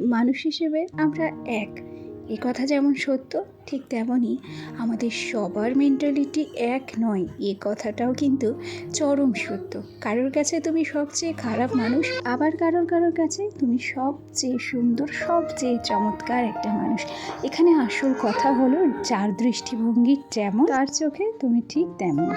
মানুষ হিসেবে আমরা এক। এ কথা যেমন সত্য, ঠিক তেমনই আমাদের সবার মেন্টালিটি এক নয়। এ কথাটাও কিন্তু চরম সত্য। কারোর কাছে তুমি সবচেয়ে খারাপ মানুষ, আবার কারোর কারোর কাছে তুমি সবচেয়ে সুন্দর, সবচেয়ে চমৎকার একটা মানুষ। এখানে আসল কথা হলো, যার দৃষ্টিভঙ্গি যেমন, তার চোখে তুমি ঠিক তেমন।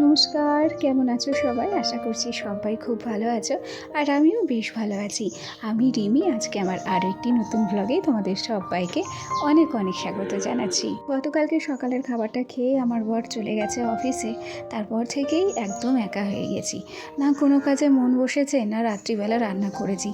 নমস্কার, কেমন আছো সবাই? আশা করছি সবাই খুব ভালো আছো আর আমিও বেশ ভালো আছি। আমি রিমি, আজকে আমার আরও একটি নতুন ব্লগে তোমাদের সবাইকে অনেক অনেক স্বাগত জানাচ্ছি। গতকালকে সকালের খাবারটা খেয়ে আমার বর চলে গেছে অফিসে তারপর থেকেই একদম একা হয়ে গেছি। না কোনো কাজে মন বসেছে, না রাত্রিবেলা রান্না করেছি।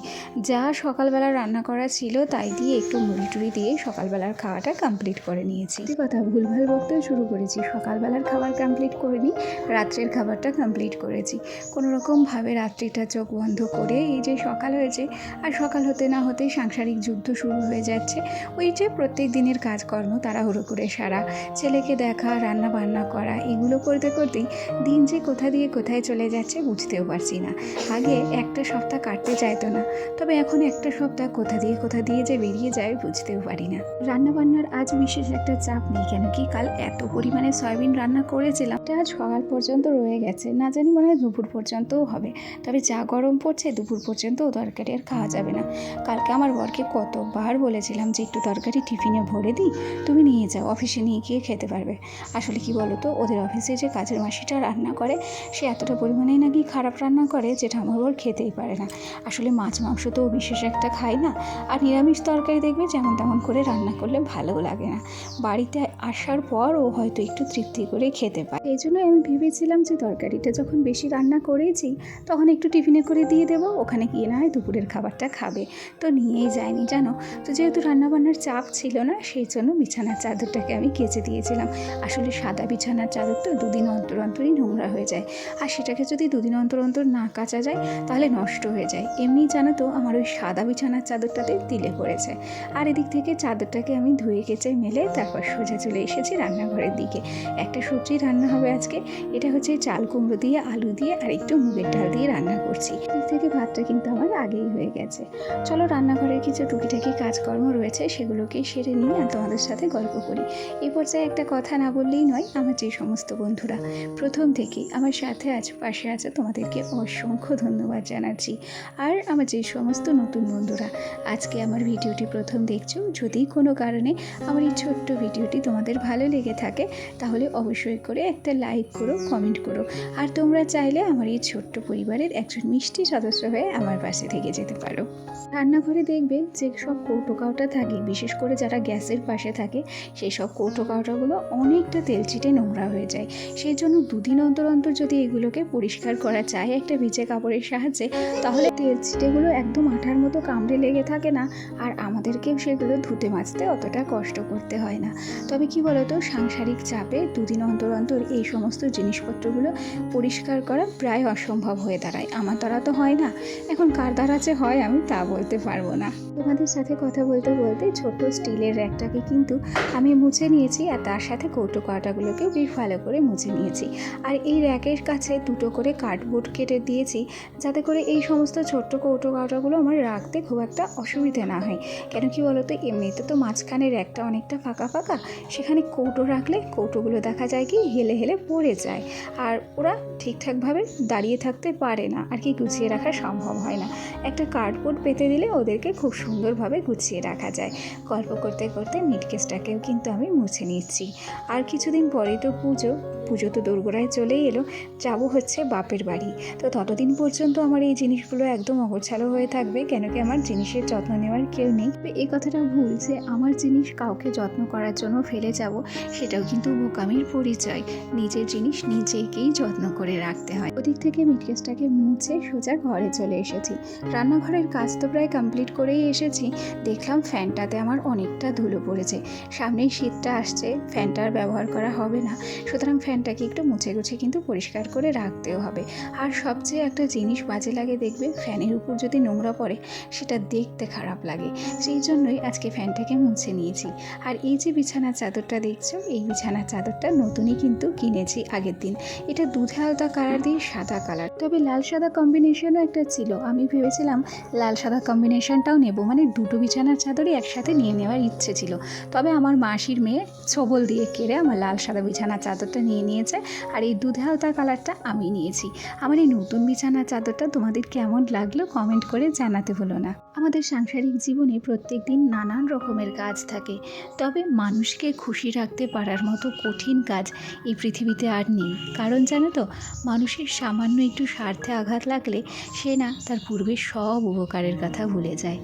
যা সকালবেলা রান্না করা ছিল তাই দিয়ে একটু মুড়ি টুড়ি দিয়ে সকালবেলার খাওয়াটা কমপ্লিট করে নিয়েছি। কথা, ভুলভাল বকতে শুরু করেছি। সকালবেলার খাবার কমপ্লিট করে নিই রাত্রের খাবারটা কমপ্লিট করেছি। কোনো রকমভাবে রাত্রিটা চোখ বন্ধ করে এই যে সকাল হয়েছে, আর সকাল হতে না হতেই সাংসারিক যুদ্ধ শুরু হয়ে যাচ্ছে। ওই যে প্রত্যেক দিনের কাজকর্ম তাড়াহুড়ো করে সারা, ছেলেকে দেখা রান্না বান্না করা, এগুলো করতে করতেই দিন যে কোথা দিয়ে কোথায় চলে যাচ্ছে বুঝতেও পারছি না। আগে একটা সপ্তাহ কাটতে চাইতো না, তবে এখন একটা সপ্তাহ কোথা দিয়ে কোথা দিয়ে যে বেরিয়ে যায় বুঝতেও পারি না। রান্না বান্নার আজ বিশেষ একটা চাপ নেই কেন কি? কাল এত পরিমাণে সয়াবিন রান্না করেছিলাম, এটা আজ সকাল পর্যন্ত রয়ে গেছে। না জানি মনে হয় দুপুর পর্যন্তও হবে। তবে যা গরম পড়ছে, দুপুর পর্যন্ত তরকারি আর খাওয়া যাবে না। কালকে আমার বরকে কতবার বলেছিলাম যে, একটু তরকারি টিফিনে ভরে দিই, তুমি নিয়ে যাও, অফিসে নিয়ে গিয়ে খেতে পারবে। আসলে কি বলো তো ওদের অফিসে যে কাজের মাসিটা রান্না করে, সে এতটা পরিমাণে নাকি খারাপ রান্না করে, যেটা আমার বর খেতেই পারে না। আসলে মাছ, মাংস তো বিশেষ একটা খায় না। আর নিরামিষ তরকারি দেখবে যেমন তেমন করে রান্না করলে ভালোও লাগে না। বাড়িতে আসার পর ও হয়তো একটু তৃপ্তি করে খেতে পায়। এই জন্যই আমি ভেবেছিলাম যে তরকারিটা যখন বেশি রান্না করেছি, তখন একটু টিফিনে করে দিয়ে দেবো, ওখানে গিয়ে না হয় দুপুরের খাবারটা খাবে। তো নিয়েই যায়নি জানো? তো যেহেতু রান্নাবান্নার চাপ ছিল না, সেই জন্য বিছানার চাদরটাকে আমি কেচে দিয়েছিলাম। আসলে সাদা বিছানার চাদর তো দুদিন অন্তর অন্তরই নোংরা হয়ে যায়। আর সেটাকে যদি দুদিন অন্তর অন্তর না কাচা যায়, তাহলে নষ্ট হয়ে যায়। এমনি জানো তো, আমার ওই সাদা বিছানার চাদরটাতে তিলে পড়েছে। আর এদিক থেকে চাদরটাকে আমি ধুয়ে, কেচে, মেলে তারপর সোজা চলে এসেছি রান্নাঘরের দিকে। একটা সবজি রান্না হবে আজকে এটা হচ্ছে চাল কুমড়ো দিয়ে, আলু দিয়ে আর একটু মুগের ডাল দিয়ে রান্না করছি। দিক থেকে ভাতটা কিন্তু আমার আগেই হয়ে গেছে। চলো রান্নাঘরের কিছু টুকিটাকি কাজকর্ম রয়েছে, সেগুলোকে সেরে নিয়ে আর তোমাদের সাথে গল্প করি। এই পর্যায়ে একটা কথা না বললেই নয়, আমার যে সমস্ত বন্ধুরা। প্রথম থেকেই আমার সাথে আছো পাশে আছো তোমাদেরকে অসংখ্য ধন্যবাদ জানাচ্ছি। আর আমার যে সমস্ত নতুন বন্ধুরা, আজকে আমার ভিডিওটি প্রথম দেখছ। যদি কোনো কারণে আমার এই ছোট্ট ভিডিওটি তোমাদের ভালো লেগে থাকে, তাহলে অবশ্যই করে একটা লাইক করো কমেন্ট করো। আর তোমরা চাইলে আমার এই ছোট্ট পরিবারের একজন মিষ্টি সদস্য হয়ে আমার পাশে থেকে যেতে পারো। রান্নাঘরে দেখবে যে সব কৌটো কাউটা থাকে, বিশেষ করে যারা গ্যাসের পাশে থাকে, সেই সব কৌটো কাউটাগুলো অনেকটা তেল চিটে নোংরা হয়ে যায়। সেই জন্য দুদিন অন্তর অন্তর যদি এগুলোকে পরিষ্কার করা যায় একটা ভিজে কাপড়ের সাহায্যে, তাহলে তেল চিটেগুলো একদম আঠার মতো কামড়ে লেগে থাকে না। আর আমাদেরকেও সেগুলো ধুতে মাজতে অতটা কষ্ট করতে হয় না। তবে কি বলতো, সাংসারিক চাপে দুদিন অন্তর অন্তর এই সমস্ত জিনিসপত্রগুলো পরিষ্কার করা প্রায় অসম্ভব হয়ে দাঁড়ায়। আমার দ্বারা তো হয় না। এখন কার দ্বারা যে হয় আমি তা বলতে পারব না। তোমাদের সাথে কথা বলতে বলতে ছোট স্টিলের র্যাকটাকে কিন্তু আমি মুছে নিয়েছি আর তার সাথে কৌটো কাটাগুলোকেও বেশ ভালো করে মুছে নিয়েছি। আর এই র্যাকের কাছে দুটো করে কার্ডবোর্ড কেটে দিয়েছি যাতে করে এই সমস্ত ছোট্ট কৌটো কাটাগুলো আমার রাখতে খুব একটা অসুবিধে না হয়। কেন কি বলতো, এমনিতে তো মাঝখানে র্যাকটা অনেকটা ফাঁকা ফাঁকা, সেখানে কৌটো রাখলে কৌটোগুলো দেখা যায় কি হেলে হেলে পড়ে যায়। আর ওরা ঠিকঠাকভাবে দাঁড়িয়ে থাকতে পারে না, আর কি গুছিয়ে রাখা সম্ভব হয় না। একটা কার্ডবোর্ড পেতে দিলে ওদেরকে খুব সুন্দরভাবে গুছিয়ে রাখা যায়। গল্প করতে করতে মিটকেসটাকেও কিন্তু আমি মুছে নিচ্ছি। আর কিছুদিন পরে তো পুজো পুজো তো দোরগোড়ায় চলেই এলো, যাব হচ্ছে বাপের বাড়ি। তো ততদিন পর্যন্ত আমার এই জিনিসগুলো একদম অগোছালো হয়ে থাকবে, কেন কি আমার জিনিসের যত্ন নেওয়ার কেউ নেই। এই কথাটা ভুল যে আমার জিনিস কাউকে যত্ন করার জন্য ফেলে যাব, সেটাও কিন্তু বোকামির পরিচয়। নিজের জিনিস নিজেকেই যত্ন করে রাখতে হয়। ওদিক থেকে মিটকেসটাকে মুছে সোজা ঘরে চলে এসেছি। রান্নাঘরের কাজ তো প্রায় কমপ্লিট করেই এসেছি। দেখলাম ফ্যানটাতে আমার অনেকটা ধুলো পড়েছে। সামনেই শীতটা আসছে ফ্যানটার ব্যবহার করা হবে না। সুতরাং ফ্যানটাকে একটু মুছে গুছে কিন্তু পরিষ্কার করে রাখতেও হবে। আর সবচেয়ে একটা জিনিস বাজে লাগে দেখবে, ফ্যানের উপর যদি নোংরা পড়ে, সেটা দেখতে খারাপ লাগে। সেই জন্যই আজকে ফ্যানটাকে মুছে নিয়েছি। আর এই যে বিছানার চাদরটা দেখছ, এই বিছানার চাদরটা নতুনই কিন্তু কিনেছি আগের দিন। এটা দুধে আলতা কালার দিয়ে সাদা কালার। তবে লাল সাদা কম্বিনেশনও একটা ছিল। আমি ভেবেছিলাম লাল সাদা কম্বিনেশনটাও নেব। মানে দুটো বিছানার চাদরই একসাথে নিয়ে নেওয়ার ইচ্ছে ছিল। তবে আমার মাসির মেয়ে ছবল দিয়ে কেড়ে আমার লাল সাদা বিছানার চাদরটা নিয়ে নিয়েছে। আর এই দুধে আলতা কালারটা আমি নিয়েছি। আমার এই নতুন বিছানার চাদরটা তোমাদের কেমন লাগল কমেন্ট করে জানাতে হলো না। আমাদের সাংসারিক জীবনে প্রত্যেক দিন নানান রকমের কাজ থাকে। তবে মানুষকে খুশি রাখতে পারার মতো কঠিন কাজ এই পৃথিবীতে আর নেই। কারণ জানো তো, মানুষের সামান্য একটু স্বার্থে আঘাত লাগলে সে না তার পূর্বে সব উপকারের কথা ভুলে যায়।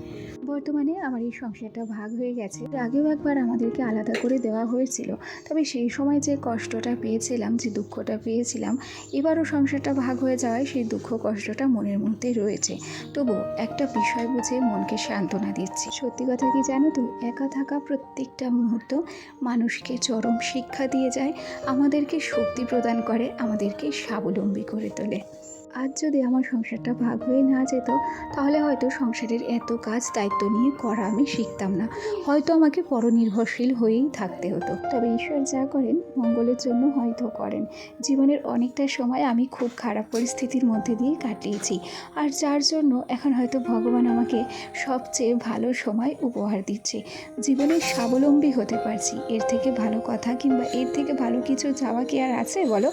বর্তমানে আমার এই সংসারটা ভাগ হয়ে গেছে। আগেও একবার আমাদেরকে আলাদা করে দেওয়া হয়েছিল। তবে সেই সময় যে কষ্টটা পেয়েছিলাম, যে দুঃখটা পেয়েছিলাম, এবারও সংসারটা ভাগ হয়ে যাওয়ায় সেই দুঃখ কষ্টটা মনের মধ্যে রয়েছে। তবু একটা বিষয় বুঝে মনকে সান্ত্বনা দিচ্ছি। সত্যি কথা কি জানো তো? একা থাকা প্রত্যেকটা মুহূর্ত মানুষকে চরম শিক্ষা দিয়ে যায়, আমাদেরকে শক্তি প্রদান করে, আমাদেরকে স্বাবলম্বী করে তোলে। আজ যদি আমার সংসারটা ভাগ হয়ে না যেত, তাহলে হয়তো সংসারের এত কাজ দায়িত্ব নিয়ে করা আমি শিখতাম না। হয়তো আমাকে পরনির্ভরশীল হয়েই থাকতে হতো। তবে ঈশ্বর যা করেন, মঙ্গলের জন্য হয়তো করেন। জীবনের অনেকটা সময় আমি খুব খারাপ পরিস্থিতির মধ্যে দিয়ে কাটিয়েছি। আর যার জন্য এখন হয়তো ভগবান আমাকে সবচেয়ে ভালো সময় উপহার দিচ্ছে। জীবনে স্বাবলম্বী হতে পারছি। এর থেকে ভালো কথা কিংবা এর থেকে ভালো কিছু যাওয়া কি আর আছে বলো?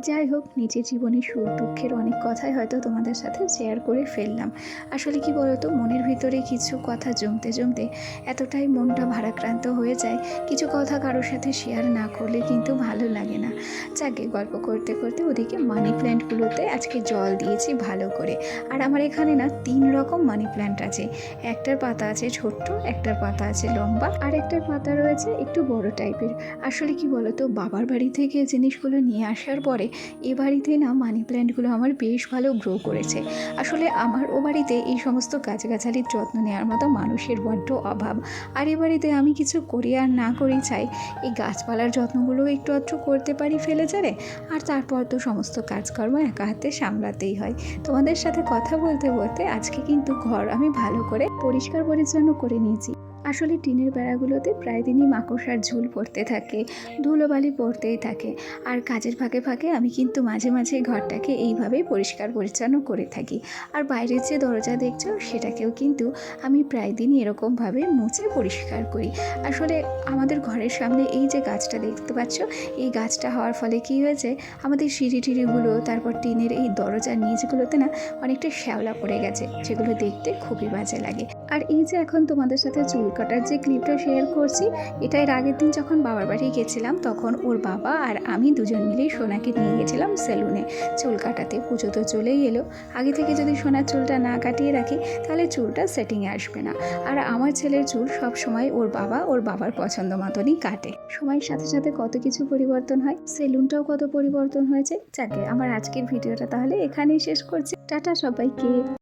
যাই হোক, নিজের জীবনে সুখ দুঃখের অনেক কথাই হয়তো তোমাদের সাথে শেয়ার করে ফেললাম। আসলে কি বলতো, মনের ভিতরে কিছু কথা জমতে জমতে এতটাই মনটা ভারাক্রান্ত হয়ে যায়। কিছু কথা কারোর সাথে শেয়ার না করলে কিন্তু ভালো লাগে না। যাকে গল্প করতে করতে ওদিকে মানি প্ল্যান্টগুলোতে আজকে জল দিয়েছি ভালো করে। আর আমার এখানে না তিন রকম মানি প্ল্যান্ট আছে। একটার পাতা আছে ছোট্ট, একটার পাতা আছে লম্বা, আর একটার পাতা রয়েছে একটু বড় টাইপের আসলে কি বলতো, বাবার বাড়ি থেকে জিনিসগুলো নিয়ে আসার পরে এ বাড়িতে না মানি প্ল্যান্টগুলো আমার বেশ ভালো গ্রো করেছে। আসলে আমার ও বাড়িতে এই সমস্ত গাছগাছালির যত্ন নেওয়ার মতো মানুষের বড্ড অভাব। আর এ বাড়িতে আমি কিছু করি আর না করি চাই, এই গাছপালার যত্নগুলো একটু আধটু করতে পারি ফেলে যারে আর তারপর তো সমস্ত কাজকর্ম একা হাতে সামলাতেই হয়। তোমাদের সাথে কথা বলতে বলতে আজকে কিন্তু ঘর আমি ভালো করে পরিষ্কার পরিচ্ছন্ন করে নিয়েছি। আসলে টিনের বেড়াগুলোতে প্রায় দিনই মাকড়সার ঝুল পড়তে থাকে, ধুলোবালি পড়তেই থাকে। আর কাজের ফাঁকে ফাঁকে আমি কিন্তু মাঝে মাঝে ঘরটাকে এইভাবেই পরিষ্কার পরিচ্ছন্ন করে থাকি। আর বাইরের যে দরজা দেখছ, সেটাকেও কিন্তু আমি প্রায় দিনই এরকমভাবে মুছে পরিষ্কার করি। আসলে আমাদের ঘরের সামনে এই যে গাছটা দেখতে পাচ্ছ, এই গাছটা হওয়ার ফলে কি হয়েছে, আমাদের সিঁড়ি টিড়িগুলো, তারপর টিনের এই দরজার নিচগুলোতে না অনেকটা শ্যাওলা পড়ে গেছে, যেগুলো দেখতে খুবই বাজে লাগে। আর এই যে এখন তোমাদের সাথে চুল কাটার যে ক্লিপটা শেয়ার করছি, এটা এর আগের দিন যখন বাবার বাড়ি গেছিলাম, তখন ওর বাবা আর আমি দুজন মিলেই সোনাকে নিয়ে গেছিলাম সেলুনে চুল কাটাতে পুজো তো চলেই এলো। আগে থেকে যদি সোনার চুলটা না কাটিয়ে রাখি, তাহলে চুলটা সেটিংয়ে আসবে না। আর আমার ছেলের চুল সব সময় ওর বাবা ওর বাবার পছন্দ মতনই কাটে। সময়ের সাথে সাথে কত কিছু পরিবর্তন হয়, সেলুনটাও কত পরিবর্তন হয়েছে। যাকে আমার আজকের ভিডিওটা তাহলে এখানেই শেষ করছি। টাটা সবাইকে।